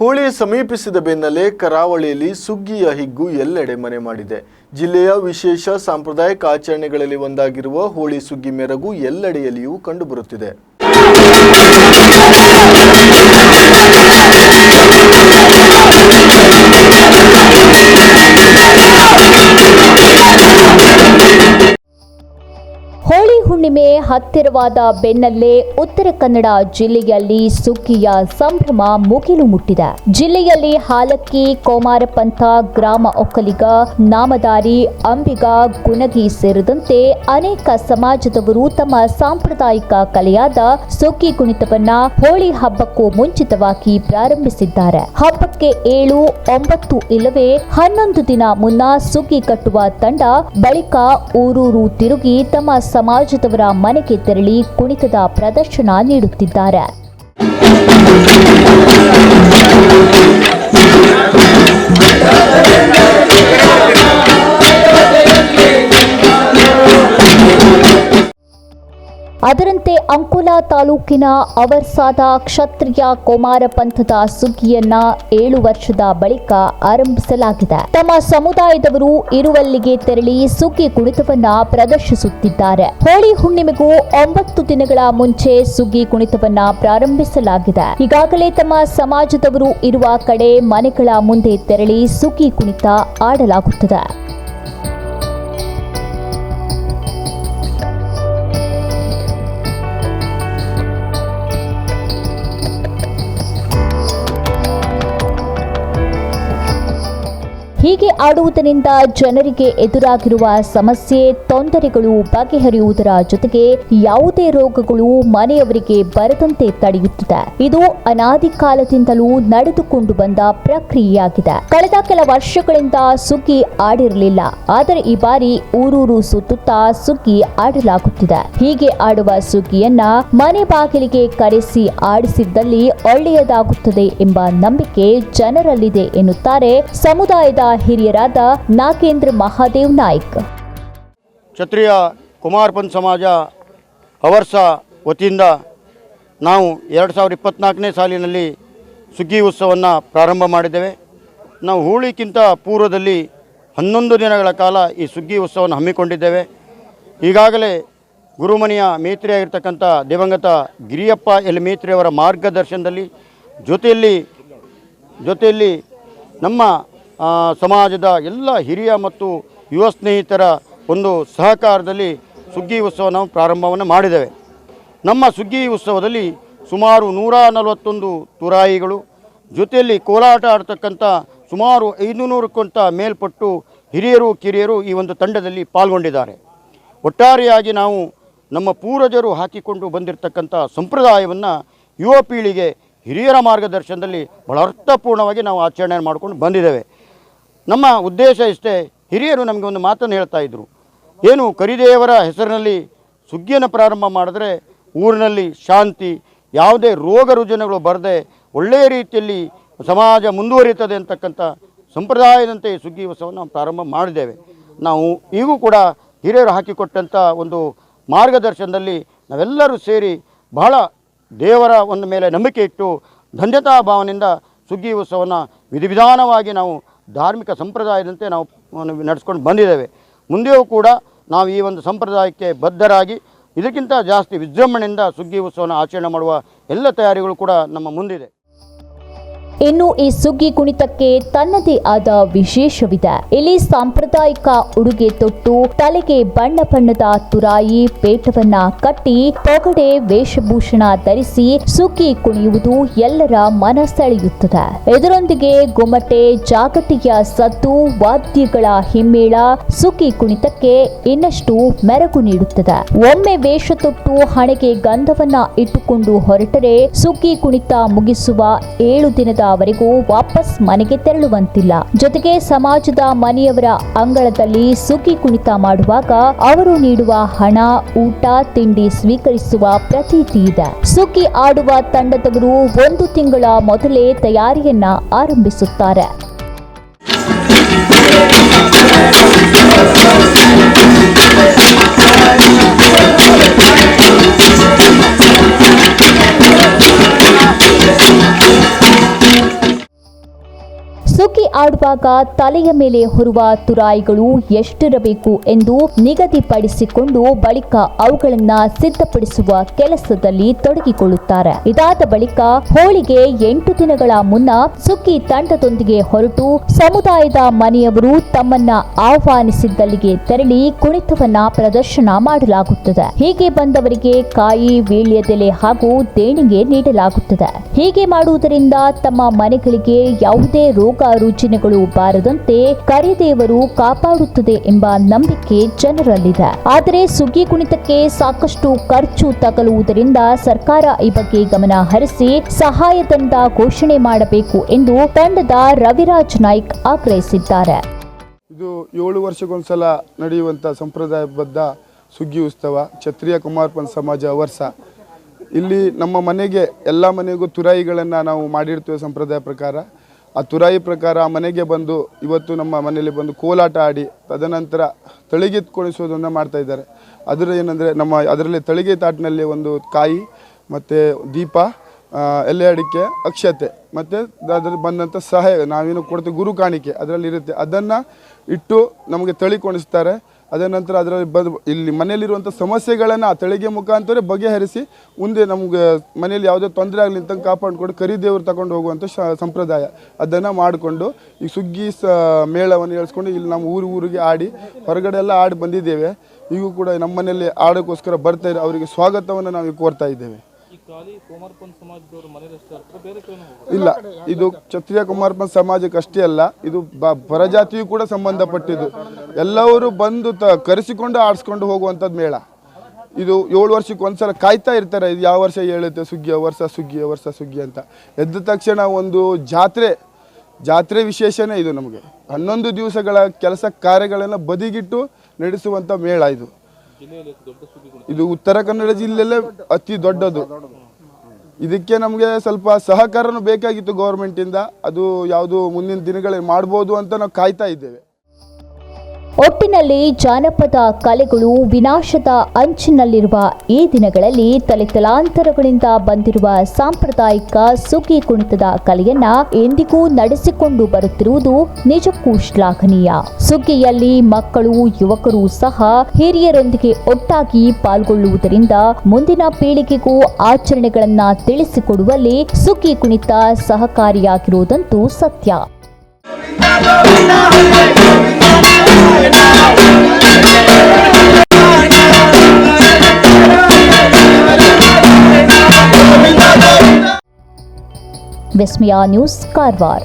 ಹೋಳಿ ಸಮೀಪಿಸಿದ ಬೆನ್ನಲ್ಲೇ ಕರಾವಳಿಯಲ್ಲಿ ಸುಗ್ಗಿಯ ಹಿಗ್ಗು ಎಲ್ಲೆಡೆ ಮನೆ ಮಾಡಿದೆ. ಜಿಲ್ಲೆಯ ವಿಶೇಷ ಸಾಂಪ್ರದಾಯಿಕ ಆಚರಣೆಗಳಲ್ಲಿ ಒಂದಾಗಿರುವ ಹೋಳಿ ಸುಗ್ಗಿ ಮೆರಗು ಎಲ್ಲೆಡೆಯಲ್ಲಿಯೂ ಕಂಡುಬರುತ್ತಿದೆ. ಹುಣ್ಣಿಮೆ ಹತ್ತಿರವಾದ ಬೆನ್ನಲ್ಲೇ ಉತ್ತರ ಕನ್ನಡ ಜಿಲ್ಲೆಯಲ್ಲಿ ಸುಗ್ಗಿಯ ಸಂಭ್ರಮ ಮುಗಿಲು ಮುಟ್ಟಿದೆ. ಜಿಲ್ಲೆಯಲ್ಲಿ ಹಾಲಕ್ಕಿ, ಕೋಮಾರಪಂಥ, ಗ್ರಾಮ ಒಕ್ಕಲಿಗ, ನಾಮದಾರಿ, ಅಂಬಿಗ, ಗುಣಗಿ ಸೇರಿದಂತೆ ಅನೇಕ ಸಮಾಜದವರು ತಮ್ಮ ಸಾಂಪ್ರದಾಯಿಕ ಕಲೆಯಾದ ಸುಗ್ಗಿ ಕುಣಿತವನ್ನ ಹೋಳಿ ಹಬ್ಬಕ್ಕೂ ಮುಂಚಿತವಾಗಿ ಪ್ರಾರಂಭಿಸಿದ್ದಾರೆ. ಹಬ್ಬಕ್ಕೆ ಏಳು, ಒಂಬತ್ತು ಇಲ್ಲವೇ ಹನ್ನೊಂದು ದಿನ ಮುನ್ನ ಸುಗ್ಗಿ ಕಟ್ಟುವ ತಂಡ ಬಳಿಕ ಊರೂರು ತಿರುಗಿ ತಮ್ಮ ಸಮಾಜದವರ ಮನೆಗೆ ತೆರಳಿ ಕುಣಿತದ ಪ್ರದರ್ಶನ ನೀಡುತ್ತಿದ್ದಾರೆ. ಅದರಂತೆ ಅಂಕೋಲಾ ತಾಲೂಕಿನ ಅವರ್ಸಾದ ಕ್ಷತ್ರಿಯ ಕುಮಾರ ಪಂಥದ ಸುಗ್ಗಿಯನ್ನ ಏಳು ವರ್ಷದ ಬಳಿಕ ಆರಂಭಿಸಲಾಗಿದೆ. ತಮ್ಮ ಸಮುದಾಯದವರು ಇರುವಲ್ಲಿಗೆ ತೆರಳಿ ಸುಗ್ಗಿ ಕುಣಿತವನ್ನ ಪ್ರದರ್ಶಿಸುತ್ತಿದ್ದಾರೆ. ಹೋಳಿ ಹುಣ್ಣಿಮೆಗೂ ಒಂಬತ್ತು ದಿನಗಳ ಮುಂಚೆ ಸುಗ್ಗಿ ಕುಣಿತವನ್ನ ಪ್ರಾರಂಭಿಸಲಾಗಿದೆ. ಈಗಾಗಲೇ ತಮ್ಮ ಸಮಾಜದವರು ಇರುವ ಕಡೆ ಮನೆಗಳ ಮುಂದೆ ತೆರಳಿ ಸುಗ್ಗಿ ಕುಣಿತ ಆಡಲಾಗುತ್ತದೆ. ಹೀಗೆ ಆಡುವುದರಿಂದ ಜನರಿಗೆ ಎದುರಾಗಿರುವ ಸಮಸ್ಯೆ, ತೊಂದರೆಗಳು ಬಗೆಹರಿಯುವುದರ ಜೊತೆಗೆ ಯಾವುದೇ ರೋಗಗಳು ಮನೆಯವರಿಗೆ ಬರದಂತೆ ತಡೆಯುತ್ತಿದೆ. ಇದು ಅನಾದಿ ಕಾಲದಿಂದಲೂ ನಡೆದುಕೊಂಡು ಬಂದ ಪ್ರಕ್ರಿಯೆಯಾಗಿದೆ. ಕಳೆದ ಕೆಲ ವರ್ಷಗಳಿಂದ ಸುಗ್ಗಿ ಆಡಿರಲಿಲ್ಲ. ಆದರೆ ಈ ಬಾರಿ ಊರೂರು ಸುತ್ತುತ್ತಾ ಸುಗ್ಗಿ ಆಡಲಾಗುತ್ತಿದೆ. ಹೀಗೆ ಆಡುವ ಸುಗ್ಗಿಯನ್ನ ಮನೆ ಬಾಗಿಲಿಗೆ ಕರೆಸಿ ಆಡಿಸಿದ್ದಲ್ಲಿ ಒಳ್ಳೆಯದಾಗುತ್ತದೆ ಎಂಬ ನಂಬಿಕೆ ಜನರಲ್ಲಿದೆ ಎನ್ನುತ್ತಾರೆ ಸಮುದಾಯದ ಹಿರಿಯರಾದ ನಾಗೇಂದ್ರ ಮಹಾದೇವ್ ನಾಯ್ಕ್. ಕ್ಷತ್ರಿಯ ಕುಮಾರಪನ್ ಸಮಾಜ ಅವರ್ಸ ವತಿಯಿಂದ ನಾವು ಎರಡು ಸಾವಿರದ ಇಪ್ಪತ್ತ್ನಾಲ್ಕನೇ ಸಾಲಿನಲ್ಲಿ ಸುಗ್ಗಿ ಉತ್ಸವವನ್ನು ಪ್ರಾರಂಭ ಮಾಡಿದ್ದೇವೆ. ನಾವು ಹೂಳಿಕ್ಕಿಂತ ಪೂರ್ವದಲ್ಲಿ ಹನ್ನೊಂದು ದಿನಗಳ ಕಾಲ ಈ ಸುಗ್ಗಿ ಉತ್ಸವವನ್ನು ಹಮ್ಮಿಕೊಂಡಿದ್ದೇವೆ. ಈಗಾಗಲೇ ಗುರುಮನಿಯ ಮೇತ್ರಿಯಾಗಿರ್ತಕ್ಕಂಥ ದಿವಂಗತ ಗಿರಿಯಪ್ಪ ಎಲ್ ಮೇತ್ರಿಯವರ ಮಾರ್ಗದರ್ಶನದಲ್ಲಿ ಜೊತೆಯಲ್ಲಿ ಜೊತೆಯಲ್ಲಿ ನಮ್ಮ ಸಮಾಜದ ಎಲ್ಲ ಹಿರಿಯ ಮತ್ತು ಯುವ ಸ್ನೇಹಿತರ ಒಂದು ಸಹಕಾರದಲ್ಲಿ ಸುಗ್ಗಿ ಉತ್ಸವ ನಾವು ಪ್ರಾರಂಭವನ್ನು ಮಾಡಿದ್ದೇವೆ. ನಮ್ಮ ಸುಗ್ಗಿ ಉತ್ಸವದಲ್ಲಿ ಸುಮಾರು ನೂರ ನಲವತ್ತೊಂದು ತುರಾಯಿಗಳು, ಜೊತೆಯಲ್ಲಿ ಕೋಲಾಟ ಆಡ್ತಕ್ಕಂಥ ಸುಮಾರು ಐದುನೂರಕ್ಕಿಂತ ಮೇಲ್ಪಟ್ಟು ಹಿರಿಯರು, ಕಿರಿಯರು ಈ ಒಂದು ತಂಡದಲ್ಲಿ ಪಾಲ್ಗೊಂಡಿದ್ದಾರೆ. ಒಟ್ಟಾರೆಯಾಗಿ ನಾವು ನಮ್ಮ ಪೂರ್ವಜರು ಹಾಕಿಕೊಂಡು ಬಂದಿರತಕ್ಕಂಥ ಸಂಪ್ರದಾಯವನ್ನು ಯುವ ಪೀಳಿಗೆ ಹಿರಿಯರ ಮಾರ್ಗದರ್ಶನದಲ್ಲಿ ಬಹಳ ಅರ್ಥಪೂರ್ಣವಾಗಿ ನಾವು ಆಚರಣೆ ಮಾಡ್ಕೊಂಡು ಬಂದಿದ್ದೇವೆ. ನಮ್ಮ ಉದ್ದೇಶ ಇಷ್ಟೇ, ಹಿರಿಯರು ನಮಗೆ ಒಂದು ಮಾತನ್ನು ಹೇಳ್ತಾ ಇದ್ದರು ಏನು ಕರಿದೇವರ ಹೆಸರಿನಲ್ಲಿ ಸುಗ್ಗಿಯನ್ನು ಪ್ರಾರಂಭ ಮಾಡಿದ್ರೆ ಊರಿನಲ್ಲಿ ಶಾಂತಿ, ಯಾವುದೇ ರೋಗ ರುಜಿನಗಳು ಬರದೆ ಒಳ್ಳೆಯ ರೀತಿಯಲ್ಲಿ ಸಮಾಜ ಮುಂದುವರಿಯುತ್ತದೆ ಅಂತಕ್ಕಂಥ ಸಂಪ್ರದಾಯದಂತೆ ಸುಗ್ಗಿ ನಾವು ಪ್ರಾರಂಭ ಮಾಡಿದ್ದೇವೆ. ನಾವು ಈಗೂ ಕೂಡ ಹಿರಿಯರು ಹಾಕಿಕೊಟ್ಟಂಥ ಒಂದು ಮಾರ್ಗದರ್ಶನದಲ್ಲಿ ನಾವೆಲ್ಲರೂ ಸೇರಿ ಬಹಳ ದೇವರ ಒಂದು ಮೇಲೆ ನಂಬಿಕೆ ಇಟ್ಟು ಧನ್ಯತಾ ಭಾವನೆಯಿಂದ ಸುಗ್ಗಿ ಉತ್ಸವವನ್ನು ವಿಧಿವಿಧಾನವಾಗಿ ನಾವು ಧಾರ್ಮಿಕ ಸಂಪ್ರದಾಯದಂತೆ ನಾವು ನಡೆಸ್ಕೊಂಡು ಬಂದಿದ್ದೇವೆ. ಮುಂದೆಯೂ ಕೂಡ ನಾವು ಈ ಒಂದು ಸಂಪ್ರದಾಯಕ್ಕೆ ಬದ್ಧರಾಗಿ, ಇದಕ್ಕಿಂತ ಜಾಸ್ತಿ ವಿಜೃಂಭಣೆಯಿಂದ ಸುಗ್ಗಿ ಉತ್ಸವನ ಆಚರಣೆ ಮಾಡುವ ಎಲ್ಲ ತಯಾರಿಗಳು ಕೂಡ ನಮ್ಮ ಮುಂದಿದೆ. ಇನ್ನು ಈ ಸುಗ್ಗಿ ಕುಣಿತಕ್ಕೆ ತನ್ನದೇ ಆದ ವಿಶೇಷವಿದೆ. ಇಲ್ಲಿ ಸಾಂಪ್ರದಾಯಿಕ ಉಡುಗೆ ತೊಟ್ಟು, ತಲೆಗೆ ಬಣ್ಣ ಬಣ್ಣದ ತುರಾಯಿ, ಪೇಟವನ್ನ ಕಟ್ಟಿ, ಪೊಗಡೆ, ವೇಷಭೂಷಣ ಧರಿಸಿ ಸುಗ್ಗಿ ಕುಣಿಯುವುದು ಎಲ್ಲರ ಮನ ಸೆಳೆಯುತ್ತದೆ ಇದರೊಂದಿಗೆ ಗುಮ್ಮಟೆ, ಜಾಗತಿಯ ಸದ್ದು, ವಾದ್ಯಗಳ ಹಿಮ್ಮೇಳ ಸುಗ್ಗಿ ಕುಣಿತಕ್ಕೆ ಇನ್ನಷ್ಟು ಮೆರಗು ನೀಡುತ್ತದೆ. ಒಮ್ಮೆ ವೇಷ ತೊಟ್ಟು ಹಣೆಗೆ ಗಂಧವನ್ನ ಇಟ್ಟುಕೊಂಡು ಹೊರಟರೆ ಸುಗ್ಗಿ ಕುಣಿತ ಮುಗಿಸುವ ಏಳು ದಿನದವರೆಗೂ ವಾಪಸ್ ಮನೆಗೆ ತೆರಳುವಂತಿಲ್ಲ. ಜೊತೆಗೆ ಸಮಾಜದ ಮನೆಯವರ ಅಂಗಳದಲ್ಲಿ ಸುಗ್ಗಿ ಕುಣಿತ ಮಾಡುವಾಗ ಅವರು ನೀಡುವ ಹಣ, ಊಟ, ತಿಂಡಿ ಸ್ವೀಕರಿಸುವ ಪ್ರತೀತಿ ಇದೆ. ಸುಗ್ಗಿ ಆಡುವ ತಂಡದವರು ಒಂದು ತಿಂಗಳ ಮೊದಲೇ ತಯಾರಿಯನ್ನ ಆರಂಭಿಸುತ್ತಾರೆ. ಆಡುವಾಗ ತಲೆಯ ಮೇಲೆ ಹೊರುವ ತುರಾಯಿಗಳು ಎಷ್ಟಿರಬೇಕು ಎಂದು ನಿಗದಿಪಡಿಸಿಕೊಂಡು ಬಳಿಕ ಅವುಗಳನ್ನ ಸಿದ್ಧಪಡಿಸುವ ಕೆಲಸದಲ್ಲಿ ತೊಡಗಿಕೊಳ್ಳುತ್ತಾರೆ. ಇದಾದ ಬಳಿಕ ಹೋಳಿಗೆ ಎಂಟು ದಿನಗಳ ಮುನ್ನ ಸುಗ್ಗಿ ತಂಡದೊಂದಿಗೆ ಹೊರಟು ಸಮುದಾಯದ ಮನೆಯವರು ತಮ್ಮನ್ನ ಆಹ್ವಾನಿಸಿದ್ದಲ್ಲಿಗೆ ತೆರಳಿ ಕುಣಿತವನ್ನ ಪ್ರದರ್ಶನ ಮಾಡಲಾಗುತ್ತದೆ. ಹೀಗೆ ಬಂದವರಿಗೆ ಕಾಯಿ, ವೀಳ್ಯದೆಲೆ ಹಾಗೂ ದೇಣಿಗೆ ನೀಡಲಾಗುತ್ತದೆ. ಹೀಗೆ ಮಾಡುವುದರಿಂದ ತಮ್ಮ ಮನೆಗಳಿಗೆ ಯಾವುದೇ ರೋಗ ರುಜಿನಗಳು ಬಾರದಂತೆ ಕರಿದೇವರು ಕಾಪಾಡುತ್ತದೆ ಎಂಬ ನಂಬಿಕೆ ಜನರಲ್ಲಿದೆ. ಆದರೆ ಸುಗ್ಗಿ ಕುಣಿತಕ್ಕೆ ಸಾಕಷ್ಟು ಖರ್ಚು ತಗಲುವುದರಿಂದ ಸರ್ಕಾರ ಈ ಬಗ್ಗೆ ಗಮನ ಹರಿಸಿ ಸಹಾಯಧನದ ಘೋಷಣೆ ಮಾಡಬೇಕು ಎಂದು ತಂಡದ ರವಿರಾಜ್ ನಾಯ್ಕ್ ಆಗ್ರಹಿಸಿದ್ದಾರೆ. ಇದು ಏಳು ವರ್ಷಕ್ಕೊಂದ್ಸಲ ನಡೆಯುವಂಥ ಸಂಪ್ರದಾಯಬದ್ಧ ಸುಗ್ಗಿ ಉತ್ಸವ ಕ್ಷತ್ರಿಯ ಕುಮಾರಪನ್ ಸಮಾಜ ವರ್ಷ. ಇಲ್ಲಿ ನಮ್ಮ ಮನೆಗೆ ಎಲ್ಲ ಮನೆಗೂ ತುರಾಯಿಗಳನ್ನು ನಾವು ಮಾಡಿರ್ತೇವೆ ಸಂಪ್ರದಾಯ ಪ್ರಕಾರ. ಆ ತುರಾಯಿ ಪ್ರಕಾರ ಆ ಮನೆಗೆ ಬಂದು ಇವತ್ತು ನಮ್ಮ ಮನೆಯಲ್ಲಿ ಬಂದು ಕೋಲಾಟ ಆಡಿ ತದನಂತರ ತಳಿಗೆತ್ಕೊಳಿಸೋದನ್ನು ಮಾಡ್ತಾ ಇದ್ದಾರೆ. ಅದರ ಏನಂದರೆ ನಮ್ಮ ಅದರಲ್ಲಿ ತಳಿಗೆ ತಾಟಿನಲ್ಲಿ ಒಂದು ಕಾಯಿ, ಮತ್ತು ದೀಪ ಎಲೆ ಅಡಿಕೆ, ಅಕ್ಷತೆ, ಮತ್ತು ಅದರಲ್ಲಿ ಬಂದಂಥ ಸಹಾಯ, ನಾವೇನು ಕೊಡ್ತೀವಿ ಗುರು ಕಾಣಿಕೆ ಅದರಲ್ಲಿ ಇರುತ್ತೆ. ಅದನ್ನು ಇಟ್ಟು ನಮಗೆ ತಳಿ ಕೊಣಿಸ್ತಾರೆ. ಅದ ನಂತರ ಅದರಲ್ಲಿ ಇಲ್ಲಿ ಮನೆಯಲ್ಲಿರುವಂಥ ಸಮಸ್ಯೆಗಳನ್ನು ಆ ತಳಿಗೆ ಮುಖಾಂತರ ಬಗೆಹರಿಸಿ ಮುಂದೆ ನಮಗೆ ಮನೆಯಲ್ಲಿ ಯಾವುದೇ ತೊಂದರೆ ಆಗಲಿ ಅಂತ ಕಾಪಾಡಿಕೊಂಡು ಕರಿದೇವ್ರು ತಗೊಂಡು ಹೋಗುವಂಥ ಶ ಸಂಪ್ರದಾಯ. ಅದನ್ನು ಮಾಡಿಕೊಂಡು ಈ ಸುಗ್ಗಿ ಸ ಮೇಳವನ್ನು ಹೇಳ್ಸ್ಕೊಂಡು ಇಲ್ಲಿ ನಮ್ಮ ಊರು ಊರಿಗೆ ಆಡಿ ಹೊರಗಡೆ ಎಲ್ಲ ಆಡಿ ಬಂದಿದ್ದೇವೆ. ಈಗೂ ಕೂಡ ನಮ್ಮ ಮನೆಯಲ್ಲಿ ಆಡೋಕ್ಕೋಸ್ಕರ ಬರ್ತಾರೆ ಅವರಿಗೆ ಸ್ವಾಗತವನ್ನು ನಾವು ಕೋರ್ತಾ ಇದ್ದೇವೆ. ಇಲ್ಲ ಇದು ಕ್ಷತ್ರಿಯ ಕುಮಾರಪ್ಪ ಸಮಾಜಕ್ಕೆ ಅಷ್ಟೇ ಅಲ್ಲ ಇದು ಪರಜಾತಿಯು ಕೂಡ ಸಂಬಂಧಪಟ್ಟಿದ್ದು. ಎಲ್ಲವರು ಬಂದು ತ ಕರೆಸಿಕೊಂಡು ಆಡಿಸ್ಕೊಂಡು ಹೋಗುವಂಥದ್ದು ಮೇಳ. ಇದು ಏಳು ವರ್ಷಕ್ಕೆ ಒಂದ್ಸಲ ಕಾಯ್ತಾ ಇರ್ತಾರೆ ಇದು ಯಾವ ವರ್ಷ ಹೇಳುತ್ತೆ ಸುಗ್ಗಿಯ ವರ್ಷ ಸುಗ್ಗಿಯ ವರ್ಷ ಸುಗ್ಗಿ ಅಂತ. ಎದ್ದ ತಕ್ಷಣ ಒಂದು ಜಾತ್ರೆ ಜಾತ್ರೆ ವಿಶೇಷನೇ ಇದು ನಮಗೆ. ಹನ್ನೊಂದು ದಿವಸಗಳ ಕೆಲಸ ಕಾರ್ಯಗಳನ್ನು ಬದಿಗಿಟ್ಟು ನಡೆಸುವಂಥ ಮೇಳ ಇದು. ಇದು ಉತ್ತರ ಕನ್ನಡ ಜಿಲ್ಲೆಯಲ್ಲೇ ಅತಿ ದೊಡ್ಡದು. ಇದಕ್ಕೆ ನಮಗೆ ಸ್ವಲ್ಪ ಸಹಕಾರನೂ ಬೇಕಾಗಿತ್ತು ಗೌರ್ಮೆಂಟಿಂದ ಅದು ಯಾವುದು ಮುಂದಿನ ದಿನಗಳಲ್ಲಿ ಮಾಡ್ಬೋದು ಅಂತ ನಾವು ಕಾಯ್ತಾ ಇದ್ದೇವೆ. ಒಟ್ಟಿನಲ್ಲಿ ಜಾನಪದ ಕಲೆಗಳು ವಿನಾಶದ ಅಂಚಿನಲ್ಲಿರುವ ಈ ದಿನಗಳಲ್ಲಿ ತಲೆತಲಾಂತರಗಳಿಂದ ಬಂದಿರುವ ಸಾಂಪ್ರದಾಯಿಕ ಸುಗ್ಗಿ ಕುಣಿತದ ಕಲೆಯನ್ನ ಎಂದಿಗೂ ನಡೆಸಿಕೊಂಡು ಬರುತ್ತಿರುವುದು ನಿಜಕ್ಕೂ ಶ್ಲಾಘನೀಯ. ಸುಗ್ಗಿಯಲ್ಲಿ ಮಕ್ಕಳು, ಯುವಕರು ಸಹ ಹಿರಿಯರೊಂದಿಗೆ ಒಟ್ಟಾಗಿ ಪಾಲ್ಗೊಳ್ಳುವುದರಿಂದ ಮುಂದಿನ ಪೀಳಿಗೆಗೂ ಆಚರಣೆಗಳನ್ನ ತಿಳಿಸಿಕೊಡುವಲ್ಲಿ ಸುಗ್ಗಿ ಕುಣಿತ ಸಹಕಾರಿಯಾಗಿರುವುದಂತೂ ಸತ್ಯ. ವಿಸ್ಮಯ ನ್ಯೂಸ್ ಕಾರವಾರ